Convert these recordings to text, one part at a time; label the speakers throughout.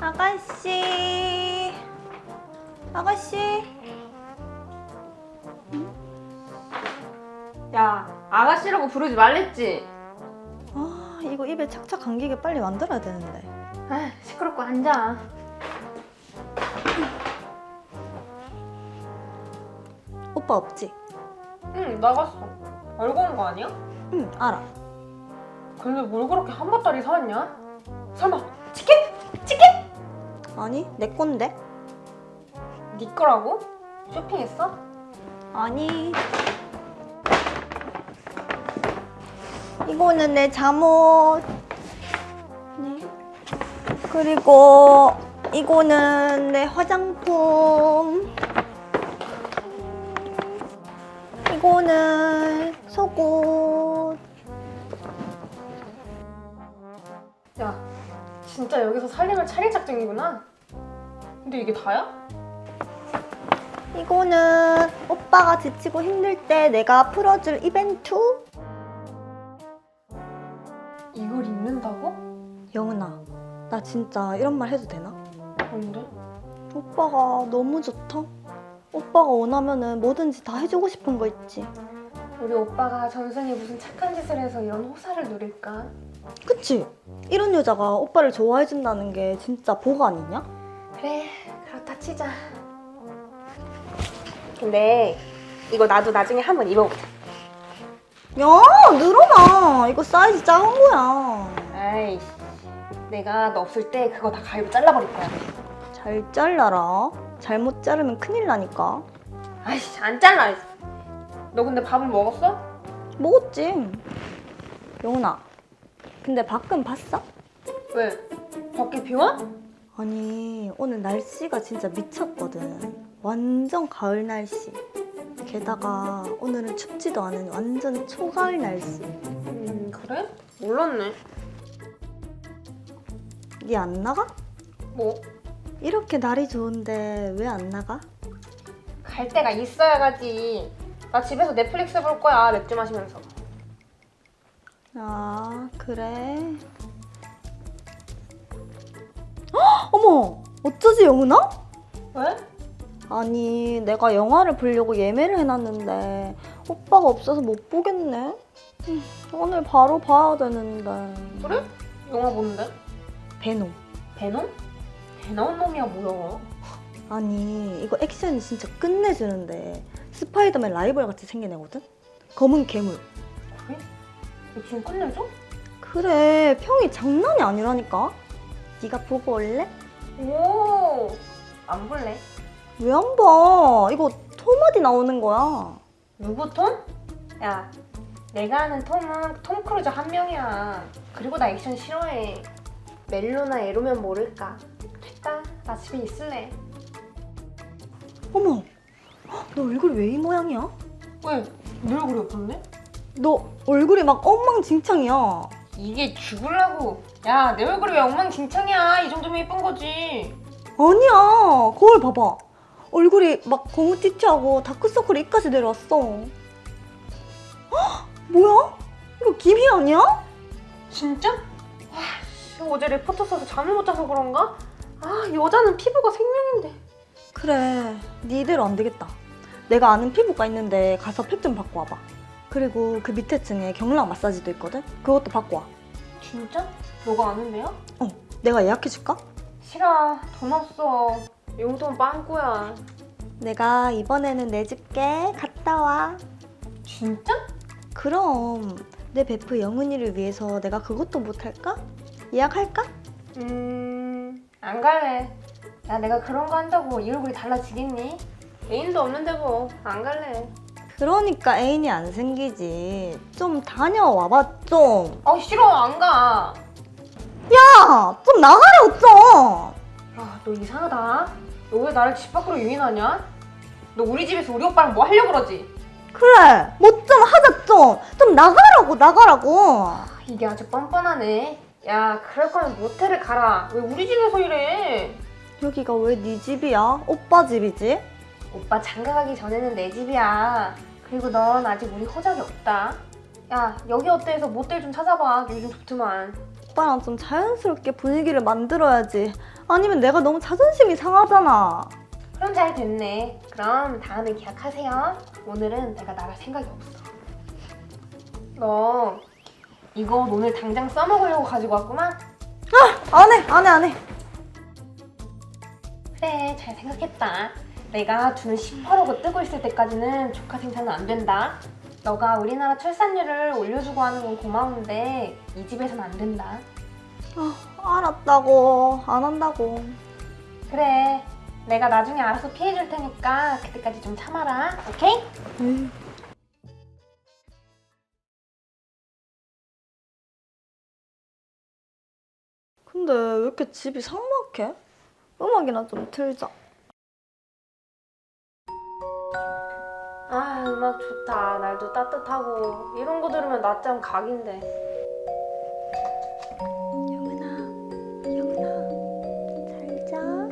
Speaker 1: 아가씨. 아가씨.
Speaker 2: 야, 아가씨라고 부르지 말랬지?
Speaker 1: 아, 이거 입에 착착 감기게 빨리 만들어야 되는데.
Speaker 2: 아, 시끄럽고 앉아.
Speaker 1: 오빠 없지?
Speaker 2: 응, 나갔어. 알고 온 거 아니야?
Speaker 1: 응, 알아.
Speaker 2: 근데 뭘 그렇게 한 보따리 사왔냐? 설마 치킨? 치킨?
Speaker 1: 아니, 내 건데?
Speaker 2: 네 거라고? 쇼핑했어?
Speaker 1: 아니. 이거는 내 잠옷. 네. 그리고 이거는 내 화장품. 이거는 속옷.
Speaker 2: 야, 진짜 여기서 살림을 차릴 작정이구나. 근데 이게 다야?
Speaker 1: 이거는 오빠가 지치고 힘들 때 내가 풀어줄 이벤트.
Speaker 2: 이걸 입는다고?
Speaker 1: 영은아, 나 진짜 이런 말 해도 되나?
Speaker 2: 뭔데?
Speaker 1: 오빠가 너무 좋다. 오빠가 원하면은 뭐든지 다 해주고 싶은 거 있지.
Speaker 2: 우리 오빠가 전생에 무슨 착한 짓을 해서 이런 호사를 누릴까?
Speaker 1: 그치? 이런 여자가 오빠를 좋아해준다는 게 진짜 복 아니냐?
Speaker 2: 그래, 그렇다 치자. 근데 이거 나도 나중에 한번 입어보자.
Speaker 1: 야, 늘어나. 이거 사이즈 작은 거야.
Speaker 2: 아이씨, 내가 너 없을 때 그거 다 가위로 잘라버릴 거야.
Speaker 1: 잘 잘라라. 잘못 자르면 큰일 나니까.
Speaker 2: 아이씨, 안 잘라. 너 근데 밥은 먹었어?
Speaker 1: 먹었지. 영은아, 근데 밖은 봤어?
Speaker 2: 왜? 밖에 비 와?
Speaker 1: 아니, 오늘 날씨가 진짜 미쳤거든. 완전 가을 날씨. 게다가 오늘은 춥지도 않은 완전 초가을 날씨.
Speaker 2: 음, 그래? 몰랐네.
Speaker 1: 니 안 나가?
Speaker 2: 뭐,
Speaker 1: 이렇게 날이 좋은데 왜 안 나가?
Speaker 2: 갈 데가 있어야 가지. 나 집에서 넷플릭스 볼 거야, 맥주 마시면서.
Speaker 1: 아, 그래. 헉, 어머! 어쩌지, 영은아?
Speaker 2: 왜?
Speaker 1: 아니, 내가 영화를 보려고 예매를 해놨는데 오빠가 없어서 못 보겠네. 음, 오늘 바로 봐야 되는데.
Speaker 2: 그래? 영화 보는데?
Speaker 1: 베놈.
Speaker 2: 베놈? 배 나온 놈이야, 뭐야?
Speaker 1: 아니, 이거 액션이 진짜 끝내주는데 스파이더맨 라이벌 같이 생긴 애거든? 검은 괴물.
Speaker 2: 그래? 너 지금 끝내줘?
Speaker 1: 그래, 평이 장난이 아니라니까? 네가 보고 올래?
Speaker 2: 오, 안 볼래.
Speaker 1: 왜 안 봐? 이거 토마디 나오는 거야.
Speaker 2: 누구 톰? 야, 내가 아는 톰은 톰 크루즈 한 명이야. 그리고 나 액션 싫어해. 멜로나 에로면 모를까. 됐다, 나 집에 있을래.
Speaker 1: 어머, 헉, 너 얼굴이 왜이 모양이야?
Speaker 2: 왜? 내 얼굴이 어떤데?
Speaker 1: 너 얼굴이 막 엉망진창이야.
Speaker 2: 이게 죽을라고. 야, 내 얼굴이 왜 엉망진창이야. 이 정도면 예쁜 거지.
Speaker 1: 아니야, 거울 봐봐. 얼굴이 막 거무튀튀하고 다크서클이 입까지 내려왔어. 헉, 뭐야? 이거 김희 아니야?
Speaker 2: 진짜? 와, 씨, 어제 레포터 써서 잠을 못 자서 그런가? 아, 여자는 피부가 생명인데.
Speaker 1: 그래, 니대로 안 되겠다. 내가 아는 피부과 있는데 가서 팩 좀 받고 와봐. 그리고 그 밑에 층에 경락 마사지도 있거든? 그것도 받고 와.
Speaker 2: 진짜? 너가 아는데요?
Speaker 1: 어, 내가 예약해줄까?
Speaker 2: 싫어. 돈 없어. 용돈 빵꾸야.
Speaker 1: 내가 이번에는 내줄게. 갔다 와.
Speaker 2: 진짜?
Speaker 1: 그럼 내 베프 영은이를 위해서 내가 그것도 못할까? 예약할까?
Speaker 2: 음, 안 갈래. 야, 내가 그런 거 한다고 이 얼굴이 달라지겠니? 애인도 없는데 뭐, 안 갈래.
Speaker 1: 그러니까 애인이 안 생기지. 좀 다녀와봐 좀.
Speaker 2: 아, 싫어, 안 가.
Speaker 1: 야, 좀 나가라고 좀.
Speaker 2: 야, 너 이상하다. 너 왜 나를 집 밖으로 유인하냐? 너 우리 집에서 우리 오빠랑 뭐 하려고 그러지?
Speaker 1: 그래, 뭐 좀 하자 좀. 좀 나가라고 나가라고.
Speaker 2: 아, 이게 아주 뻔뻔하네. 야, 그럴 거면 모텔을 가라. 왜 우리 집에서 이래?
Speaker 1: 여기가 왜 네 집이야? 오빠 집이지?
Speaker 2: 오빠 장가 가기 전에는 내 집이야. 그리고 넌 아직 우리 호적이 없다. 야 여기 어때 해서 모텔 좀 찾아봐 요즘 좋더만
Speaker 1: 오빠랑 좀 자연스럽게 분위기를 만들어야지. 아니면 내가 너무 자존심이 상하잖아.
Speaker 2: 그럼 잘 됐네 그럼 다음에 계약하세요 오늘은 내가 나갈 생각이 없어 너 이거 오늘 당장 써먹으려고 가지고 왔구만?
Speaker 1: 안 해, 안 해, 안 해.
Speaker 2: 그래 잘 생각했다 내가 주는 10%고 뜨고 있을 때까지는 조카 생산은 안 된다 너가 우리나라 출산율을 올려주고 하는 건 고마운데 이 집에선 안 된다
Speaker 1: 아, 알았다고. 안 한다고.
Speaker 2: 그래 내가 나중에 알아서 피해줄 테니까 그때까지 좀 참아라 오케이?
Speaker 1: 근데 왜 이렇게 집이 삭막해? 음악이나 좀 틀자.
Speaker 2: 아 음악 좋다 날도 따뜻하고 이런 거 들으면 낮잠 각인데
Speaker 1: 영은아, 영은아, 잘 자.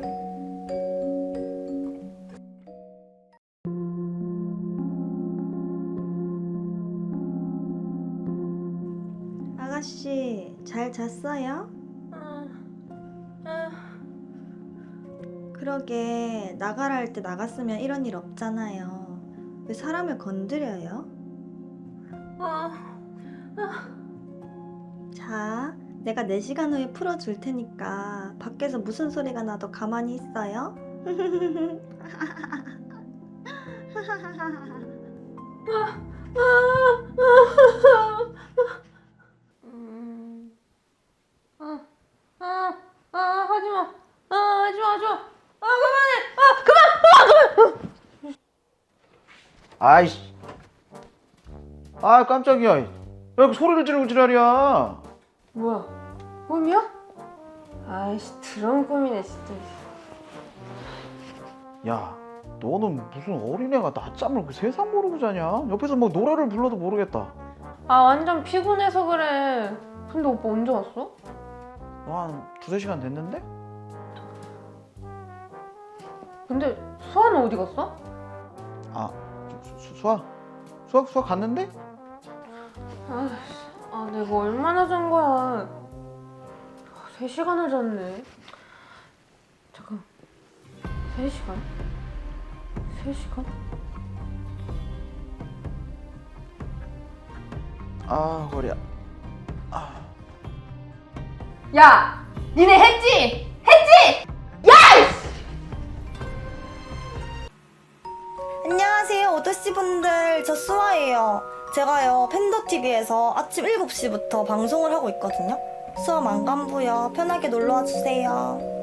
Speaker 1: 아가씨, 잘 잤어요? 그러게 나가라 할 때 나갔으면 이런 일 없잖아요. 왜 사람을 건드려요? 자, 내가 4시간 후에 풀어줄 테니까 밖에서 무슨 소리가 나도 가만히 있어요.
Speaker 2: 음. 아, 아, 아, 하지마. 아, 하지마, 하지마. 아, 그만해.
Speaker 3: 아이씨. 아 깜짝이야. 왜 소리를 지르고 지랄이야?
Speaker 2: 뭐야? 꿈이야? 아이씨, 드럼 꿈이네, 진짜.
Speaker 3: 야, 너는 무슨 어린애가 낮잠을 그 세상 모르고 자냐? 옆에서 뭐 노래를 불러도 모르겠다.
Speaker 2: 아, 완전 피곤해서 그래. 근데 오빠 언제 왔어?
Speaker 3: 한 두세 시간 됐는데?
Speaker 2: 근데 수아는 어디 갔어?
Speaker 3: 아, 수, 수, 수아, 수아, 수아 갔는데?
Speaker 2: 아, 내가 얼마나 잔 거야. 3시간을 잤네. 잠깐. 3시간? 3시간?
Speaker 3: 아, 거리야.
Speaker 2: 야! 니네 했지?
Speaker 1: 저 수아예요. 제가요, 팬더TV에서 아침 7시부터 방송을 하고 있거든요. 수아 만감부요. 편하게 놀러와 주세요.